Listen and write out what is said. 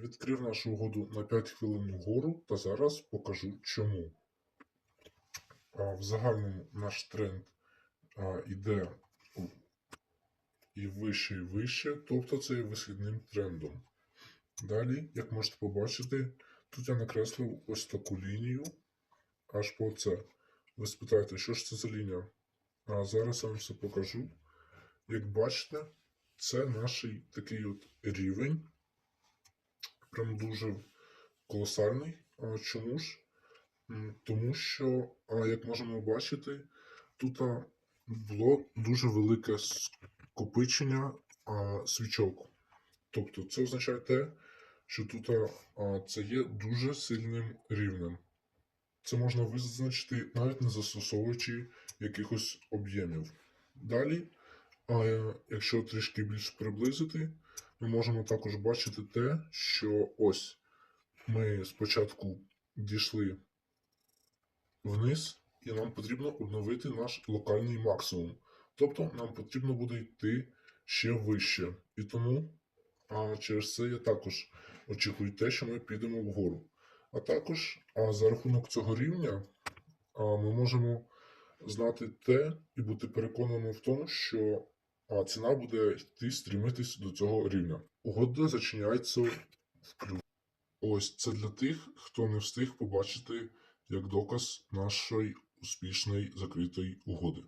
Відкрив нашу угоду на 5 хвилин вгору та зараз покажу чому. В загальному наш тренд у- і вище, і вище, тобто це є висхідним трендом. Далі, як можете побачити, тут я накреслив ось таку лінію аж по це. Ви спитаєте, що ж це за лінія? А зараз я вам все покажу. Як бачите, це наш такий от рівень. Прям дуже колосальний. А чому ж? Тому що, як можемо бачити, тут було дуже велике скопичення свічок. Тобто це означає те, що тут це є дуже сильним рівнем. Це можна визначити навіть не застосовуючи якихось об'ємів. Далі, якщо трішки більш приблизити, ми можемо також бачити те, що ось ми спочатку дійшли вниз, і нам потрібно обновити наш локальний максимум. Тобто нам потрібно буде йти ще вище. І тому а, через це я також очікую те, що ми підемо вгору. А також а, за рахунок цього рівня а, ми можемо знати те і бути переконаними в тому, що а, ціна буде йти стрімитись до цього рівня. Угода зачиняється в плюс. Ось це для тих, хто не встиг побачити як доказ нашої успішної закритої угоди.